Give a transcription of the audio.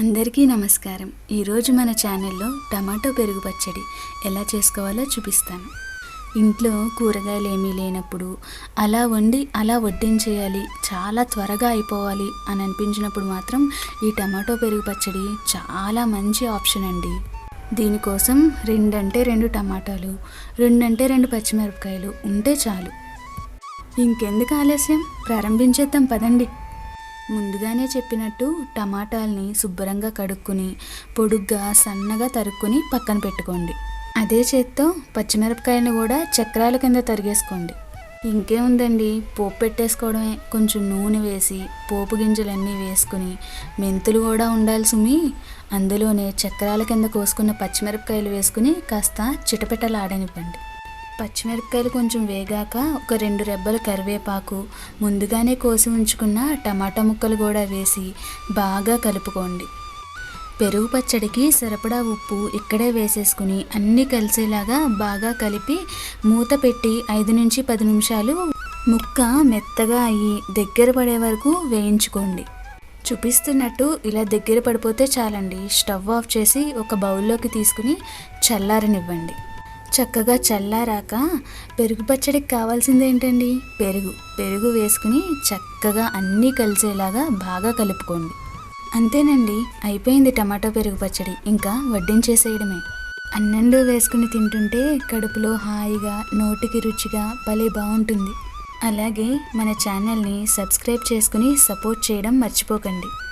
అందరికీ నమస్కారం. ఈరోజు మన ఛానల్లో టమాటో పెరుగు పచ్చడి ఎలా చేసుకోవాలో చూపిస్తాను. ఇంట్లో కూరగాయలు ఏమీ లేనప్పుడు అలా వండి అలా వడ్డించేయాలి చాలా త్వరగా అయిపోవాలి అని అనిపించినప్పుడు మాత్రం ఈ టమాటో పెరుగు పచ్చడి చాలా మంచి ఆప్షన్ అండి. దీనికోసం రెండంటే రెండు టమాటాలు రెండంటే రెండు పచ్చిమిరపకాయలు ఉంటే చాలు. ఇంకెందుకు ఆలస్యం? ప్రారంభించేద్దాం పదండి. ముందుగానే చెప్పినట్టు టమాటాలని శుభ్రంగా కడుక్కుని పొడుగ్గా సన్నగా తరుక్కుని పక్కన పెట్టుకోండి. అదే చేత్తో పచ్చిమిరపకాయలను కూడా చక్రాల కింద తరిగేసుకోండి. ఇంకేముందండి? పోపు పెట్టేసుకోవడమే. కొంచెం నూనె వేసి పోపు గింజలన్నీ వేసుకుని మెంతులు కూడా ఉండాలి సుమి. అందులోనే చక్రాల కింద కోసుకున్న పచ్చిమిరపకాయలు వేసుకుని కాస్త చిటపెట్టలాడనివ్వండి పచ్చిమిరపకాయలు కొంచెం వేగాక ఒక రెండు రెబ్బలు కరివేపాకు ముందుగానే కోసి ఉంచుకున్న టమాటా ముక్కలు కూడా వేసి బాగా కలుపుకోండి. పెరుగు పచ్చడికి సరిపడా ఉప్పు ఇక్కడే వేసేసుకుని అన్నీ కలిసేలాగా బాగా కలిపి మూత పెట్టి ఐదు నుంచి పది నిమిషాలు ముక్క మెత్తగా అయ్యి దగ్గర పడే వరకు వేయించుకోండి. చూపిస్తున్నట్టు ఇలా దగ్గర పడిపోతే చాలండి. స్టవ్ ఆఫ్ చేసి ఒక బౌల్లోకి తీసుకుని చల్లారనివ్వండి. చక్కగా చల్లారాక పెరుగు పచ్చడికి కావాల్సింది ఏంటండి? పెరుగు. పెరుగు వేసుకుని చక్కగా అన్నీ కలిసేలాగా బాగా కలుపుకోండి. అంతేనండి అయిపోయింది టమాటో పెరుగు పచ్చడి. ఇంకా వడ్డించేసేయడమే. అన్నంలో వేసుకుని తింటుంటే కడుపులో హాయిగా నోటికి రుచిగా భలే బాగుంటుంది. అలాగే మన ఛానల్ని సబ్స్క్రైబ్ చేసుకుని సపోర్ట్ చేయడం మర్చిపోకండి.